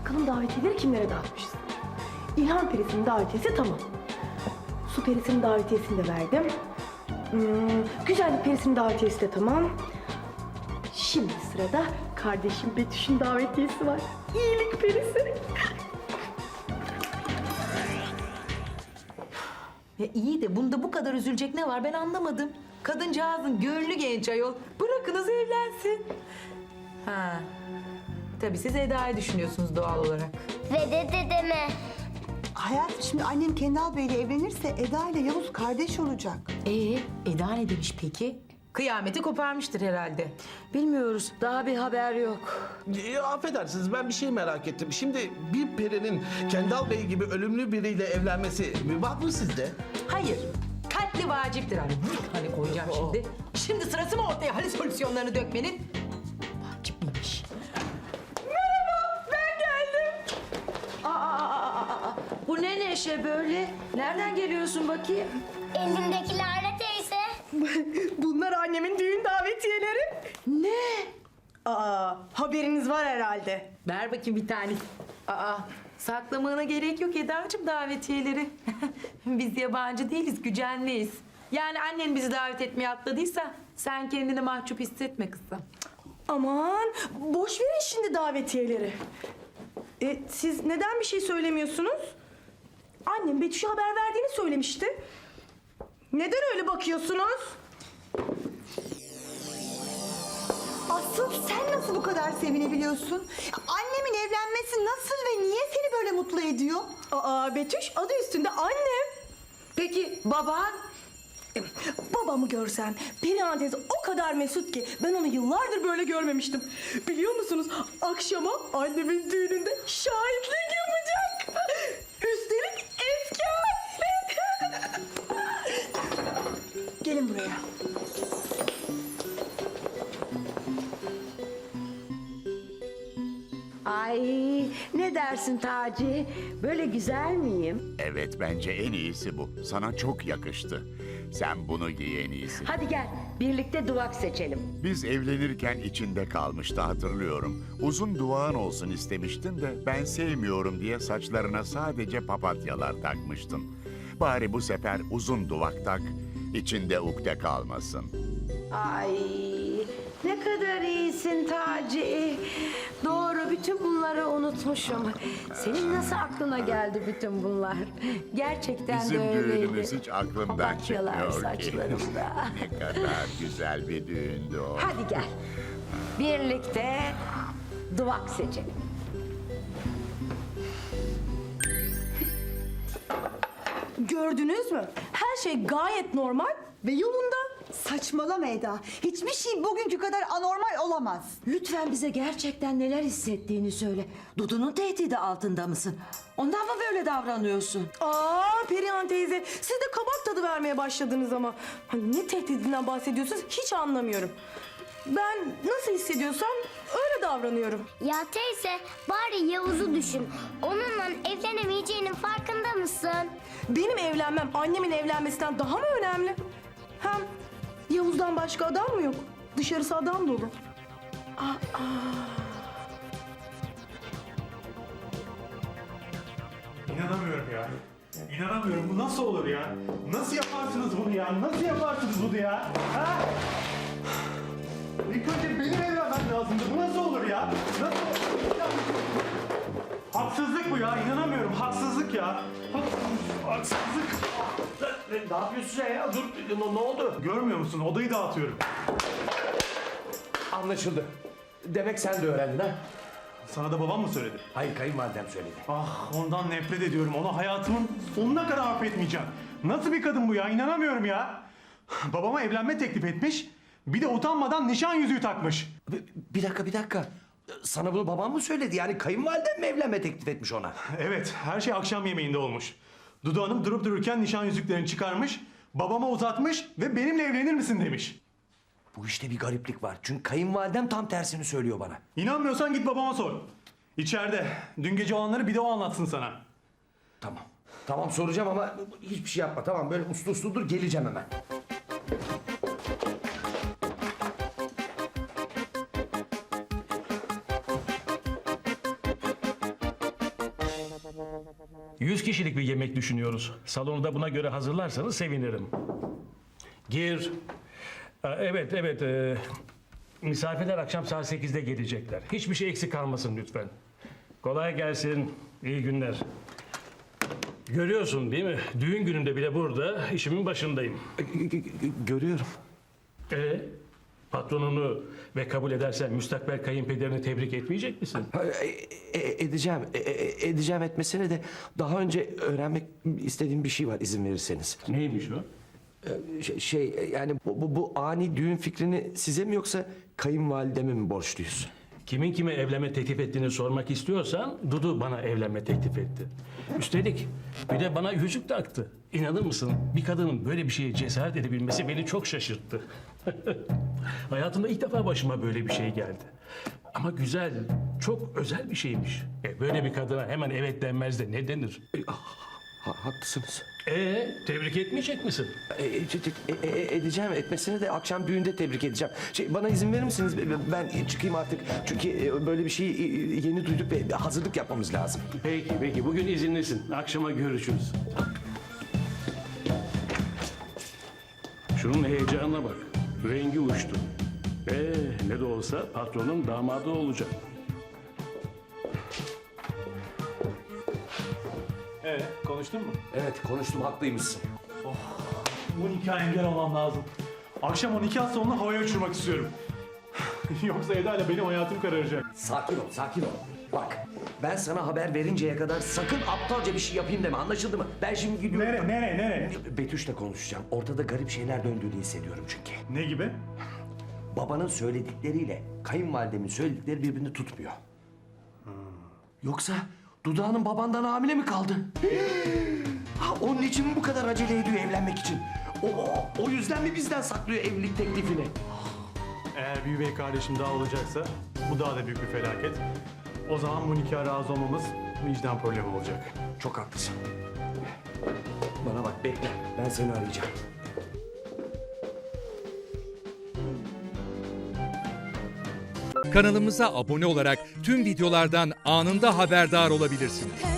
Bakalım davetiyeleri kimlere dağıtmışız? İlhan Perisi'nin davetiyesi tamam. Su Perisi'nin davetiyesini de verdim. Hmm, Güzellik Perisi'nin davetiyesi de tamam. Şimdi sırada kardeşim Betüş'ün davetiyesi var. İyilik Perisi. Ya iyi de bunda bu kadar üzülecek ne var ben anlamadım. Kadıncağızın gönlü genç ayol. Bırakınız evlensin. Ha. Tabii siz Eda'yı düşünüyorsunuz doğal olarak. Ve de dedeme. Hayatım şimdi annem Kendal Bey'le evlenirse Eda ile Yavuz kardeş olacak. Ee, Eda ne demiş peki? Kıyameti koparmıştır herhalde. Bilmiyoruz. Daha bir haber yok. E, affedersiniz ben bir şey merak ettim. Şimdi bir perinin Kendal Bey gibi ölümlü biriyle evlenmesi mübah mı sizde? Hayır. Katli vaciptir hani. Hani koyacağım şimdi. Şimdi sırası mı ortaya hani solüsyonlarını dökmenin? Vacip miymiş? Merhaba, ben geldim. Bu ne neşe böyle? Nereden geliyorsun bakayım? Elimdekiler ne teyze? Bunlar annemin düğün davetiyeleri. Ne? Aa, haberiniz var herhalde. Ver bakayım bir tane. Aa, saklamana gerek yok Eda'cığım davetiyeleri. Biz yabancı değiliz, gücenliyiz. Yani annen bizi davet etmeye atladıysa sen kendini mahcup hissetme kızım. Aman boş verin şimdi davetiyeleri. E, siz neden bir şey söylemiyorsunuz? Annem Betüş'e haber verdiğini söylemişti. Neden öyle bakıyorsunuz? Asıl sen nasıl bu kadar sevinebiliyorsun? Annemin evlenmesi nasıl ve niye seni böyle mutlu ediyor? Aa Betüş adı üstünde annem. Peki baban? Babamı görsen Perihan teyze o kadar mesut ki ben onu yıllardır böyle görmemiştim. Biliyor musunuz akşama annemin düğününde şahitlik yapacak. Üstelik eski haline. Gelin buraya. Ay ne dersin Taci? Böyle güzel miyim? Evet bence en iyisi bu. Sana çok yakıştı. Sen bunu giy en iyisi. Hadi gel birlikte duvak seçelim. Biz evlenirken içinde kalmıştı hatırlıyorum. Uzun duvağın olsun istemiştin de ben sevmiyorum diye saçlarına sadece papatyalar takmıştın. Bari bu sefer uzun duvak tak, içinde ukde kalmasın. Ay ne kadar iyisin Taci. Doğru bütün bunları unutmuşum. Senin nasıl aklına geldi bütün bunlar? Gerçekten Bizim de öyleydi. düğünümüz hiç aklımdan Papatyalar çıkmıyor ki. ne kadar güzel bir düğündü o. Hadi gel. Birlikte duvak seçelim. Gördünüz mü? Her şey gayet normal ve yolunda. Saçmalama Eda. Hiçbir şey bugünkü kadar anormal olamaz. Lütfen bize gerçekten neler hissettiğini söyle. Dudu'nun tehdidi altında mısın? Ondan mı böyle davranıyorsun? Aa Perihan teyze siz de kabak tadı vermeye başladınız ama. Hani ne tehdidinden bahsediyorsunuz hiç anlamıyorum. Ben nasıl hissediyorsam öyle davranıyorum. Ya teyze bari Yavuz'u düşün. Onunla evlenemeyeceğinin farkında mısın? Benim evlenmem annemin evlenmesinden daha mı önemli? Hem Yavuz'dan başka adam mı yok? Dışarısı adam dolu. İnanamıyorum ya. İnanamıyorum. Bu nasıl olur ya? Nasıl yaparsınız bunu ya? Nasıl yaparsınız bunu ya? Ha? İlk önce benim evlenmem lazımdı. Bu nasıl olur ya? Nasıl Ya- Haksızlık bu ya. İnanamıyorum. Haksızlık ya. Haksızlık. Haksızlık. Ne yapıyorsun sen ya? Dur ne, ne oldu? Görmüyor musun? Odayı dağıtıyorum. Anlaşıldı. Demek sen de öğrendin ha? Sana da babam mı söyledi? Hayır kayınvalidem söyledi. Ah ondan nefret ediyorum. Onu hayatımın sonuna kadar affetmeyeceğim. Nasıl bir kadın bu ya? İnanamıyorum ya. Babama evlenme teklif etmiş. Bir de utanmadan nişan yüzüğü takmış. Bir, bir dakika bir dakika. Sana bunu babam mı söyledi? Yani kayınvalidem mi evlenme teklif etmiş ona? Evet, her şey akşam yemeğinde olmuş. Dudu Hanım durup dururken nişan yüzüklerini çıkarmış, babama uzatmış ve benimle evlenir misin demiş. Bu işte bir gariplik var. Çünkü kayınvalidem tam tersini söylüyor bana. İnanmıyorsan git babama sor. İçeride. Dün gece olanları bir de o anlatsın sana. Tamam. Tamam soracağım ama hiçbir şey yapma. Tamam böyle uslu uslu dur geleceğim hemen. Kişilik bir yemek düşünüyoruz. Salonu da buna göre hazırlarsanız sevinirim. Gir. Aa, Evet, evet. e, misafirler akşam saat 8'de gelecekler. Hiçbir şey eksik kalmasın lütfen. Kolay gelsin. İyi günler. Görüyorsun değil mi? Düğün gününde bile burada işimin başındayım. Görüyorum. Ee, patronunu ve kabul edersen müstakbel kayınpederini tebrik etmeyecek misin? Ha, e- e- edeceğim. E- e- edeceğim etmesine de daha önce öğrenmek istediğim bir şey var izin verirseniz. Neymiş o? Şey, şey yani bu, bu, bu ani düğün fikrini size mi yoksa kayınvalideme mi borçluyuz? Kimin kime evlenme teklif ettiğini sormak istiyorsan Dudu bana evlenme teklif etti. Üstelik bir de bana yüzük taktı. İnanır mısın bir kadının böyle bir şeye cesaret edebilmesi beni çok şaşırttı. Hayatımda ilk defa başıma böyle bir şey geldi. Ama güzel, çok özel bir şeymiş. E, böyle bir kadına hemen evet denmez de ne denir? Ha, haklısınız. E tebrik etmeyecek misin? E, e, e, e, edeceğim etmesine de akşam düğünde tebrik edeceğim. Şey, bana izin verir misiniz? Ben çıkayım artık. Çünkü e, böyle bir şeyi e, yeni duyduk ve hazırlık yapmamız lazım. Peki peki bugün izinlisin. Akşama görüşürüz. Şunun heyecanına bak. Rengi uçtu. Ee, ne de olsa patronun damadı olacak. Konuştun mu? Evet konuştum haklıymışsın. Bu nikah engel olmam lazım. Akşam o nikah salonunu havaya uçurmak istiyorum. Yoksa Eda ile benim hayatım kararacak. Sakin ol sakin ol. Bak ben sana haber verinceye kadar sakın aptalca bir şey yapayım deme anlaşıldı mı? Ben şimdi gidiyorum. Nere, nere, nere? Betüş'le konuşacağım. Ortada garip şeyler döndüğünü hissediyorum çünkü. Ne gibi? Babanın söyledikleriyle kayınvalidemin söyledikleri birbirini tutmuyor. Yoksa Dudağının babandan hamile mi kaldı? Ha, Onun için mi bu kadar acele ediyor evlenmek için? O, o, o yüzden mi bizden saklıyor evlilik teklifini? Eğer bir üvey kardeşim daha olacaksa bu daha da büyük bir felaket. O zaman bu nikaha razı olmamız vicdan problemi olacak. Çok haklısın. Bana bak bekle. Ben seni arayacağım. Kanalımıza abone olarak tüm videolardan anında haberdar olabilirsiniz.